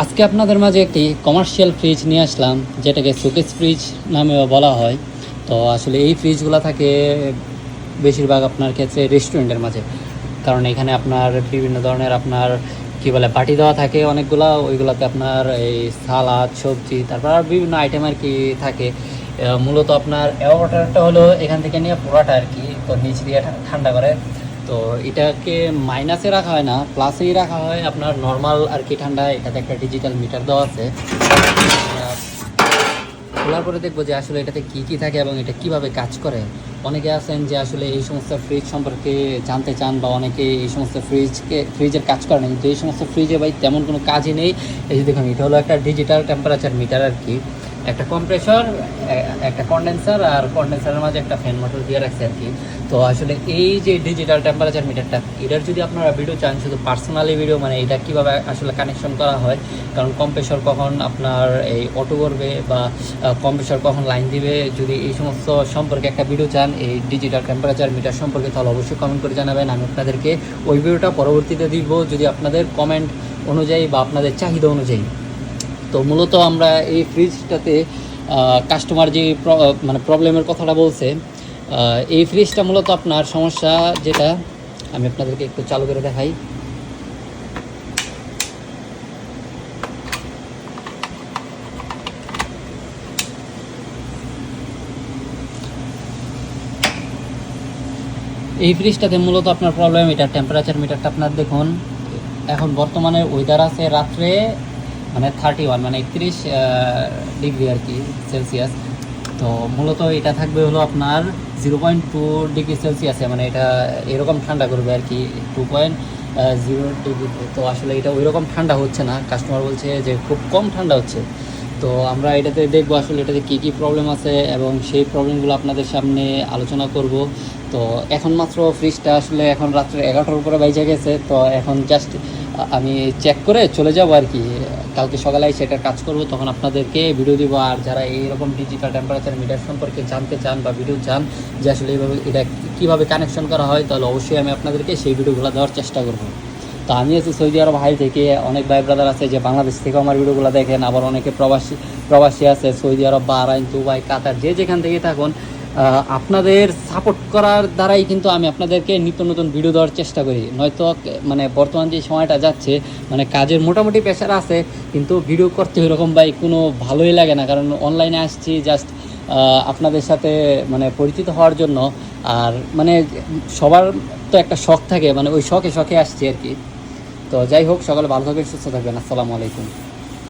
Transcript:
আজকে আপনাদের মাঝে একটি কমার্শিয়াল ফ্রিজ নিয়ে আসলাম, যেটাকে শোকেস ফ্রিজ নামেও বলা হয়। তো আসলে এই ফ্রিজগুলো থাকে বেশিরভাগ আপনার ক্ষেত্রে রেস্টুরেন্টের মাঝে। কারণ এখানে আপনার বিভিন্ন ধরনের আপনার, কি বলে, বাটি দেওয়া থাকে অনেকগুলা, ওইগুলোতে আপনার এই সালাদ, সবজি, তারপর আর বিভিন্ন আইটেম আর কি থাকে। মূলত আপনার ওয়াটারটা হলো এখান থেকে নিয়ে পুরাটা আর কি তো নিচ দিয়ে ঠান্ডা করে। তো এটাকে মাইনাসে রাখা হয় না প্লাসেই রাখা হয় আপনার নর্মাল আর কি ঠান্ডা এটাতে একটা ডিজিটাল মিটার দেওয়া আছে। খোলার পরে দেখব যে আসলে এটাতে কি কি থাকে এবং এটা কীভাবে কাজ করে। অনেকে আছেন যে আসলে এই সমস্ত ফ্রিজ সম্পর্কে জানতে চান বা অনেকে এই সমস্ত ফ্রিজকে ফ্রিজের কাজ করে না কিন্তু এই সমস্ত ফ্রিজে ভাই তেমন কোনো কাজই নেই। এই যে দেখুন, এটা হলো একটা ডিজিটাল টেম্পারেচার মিটার আর কি। একটা কম্প্রেসর একটা কন্ডেন্সার আর কন্ডেন্সারের মাঝে একটা ফ্যান মোটর দিয়ে রাখছে আর কি। তো আসলে এই যে ডিজিটাল টেম্পারেচার মিটারটা এটার যদি আপনারা ভিডিও চান, শুধু পার্সোনালি ভিডিও মানে এটা কীভাবে আসলে কানেকশন করা হয়? কারণ কম্প্রেসর কখন আপনার এই অটো করবে বা কম্প্রেসর কখন লাইন দিবে? যদি এই সমস্ত সম্পর্কে একটা ভিডিও চান, এই ডিজিটাল টেম্পারেচার মিটার সম্পর্কে, তাহলে অবশ্যই কমেন্ট করে জানাবেন। আমি আপনাদেরকে ওই ভিডিওটা পরবর্তীতে দিব। যদি আপনাদের কমেন্ট অনুযায়ী বা আপনাদের চাহিদা অনুযায়ী। তো মূলত আমরা এই ফ্রিজটাতে কাস্টমার যে মানে প্রবলেমের কথাটা বলছে এই ফ্রিজটা মূলত আপনার সমস্যা যেটা, আমি আপনাদেরকে একটু চালু করে দেখাই। এই ফ্রিজটাতে মূলত আপনার প্রবলেম এটা টেম্পারেচার মিটারটা আপনার দেখুন। এখন বর্তমানে ওয়েদার আছে রাত্রে মানে থার্টি ওয়ান মানে একত্রিশ ডিগ্রি আর কি সেলসিয়াস তো মূলত এটা থাকবে হলো আপনার জিরো পয়েন্ট টু ডিগ্রি সেলসিয়াসে মানে এটা এরকম ঠান্ডা করবে আর কি টু পয়েন্ট জিরো ডিগ্রিতে তো আসলে এটা ওই রকম ঠান্ডা হচ্ছে না। কাস্টমার বলছে যে খুব কম ঠান্ডা হচ্ছে। তো আমরা এটাতে দেখব আসলে এটাতে কী কী প্রবলেম আছে এবং সেই প্রবলেমগুলো আপনাদের সামনে আলোচনা করব। তো এখন মাত্র ফ্রিজটা আসলে এখন রাত্রে এগারোটার উপরে বাইজে গেছে। তো এখন জাস্ট আমি চেক করে চলে যাব আর কি। কালকে সকালে সেটার কাজ করব, তখন আপনাদেরকে ভিডিও দিব। আর যারা এইরকম ডিজিটাল টেম্পারেচার মিটার সম্পর্কে জানতে চান বা ভিডিও চান যে আসলে এইভাবে এটা কীভাবে কানেকশন করা হয়, তাহলে অবশ্যই আমি আপনাদেরকে সেই ভিডিওগুলো দেওয়ার চেষ্টা করব। তো আমি আছি সৌদি আরব হাই থেকে, অনেক ভাই ব্রাদার আছে যে বাংলাদেশ থেকে আমার ভিডিওগুলো দেখেন, আবার অনেকে প্রবাসী প্রবাসী আছে Saudi Arab, Bahrain, Dubai, Qatar, যে যেখান থেকে থাকুন আপনাদের সাপোর্ট করার দ্বারাই কিন্তু আমি আপনাদেরকে নিত্য নতুন ভিডিও দেওয়ার চেষ্টা করি। নয়তো মানে বর্তমান যে সময়টা যাচ্ছে মানে কাজের মোটামুটি প্রেশার আছে, কিন্তু ভিডিও করতে ওইরকম ভাই কোনো ভালোই লাগে না। কারণ অনলাইনে আসছি জাস্ট আপনাদের সাথে মানে পরিচিত হওয়ার জন্য। আর মানে সবার তো একটা শখ থাকে মানে ওই শখে শখে আসছি আর কি। তো যাই হোক, সকালে ভালো থাকবেন, সুস্থ থাকবেন। আসসালামু আলাইকুম।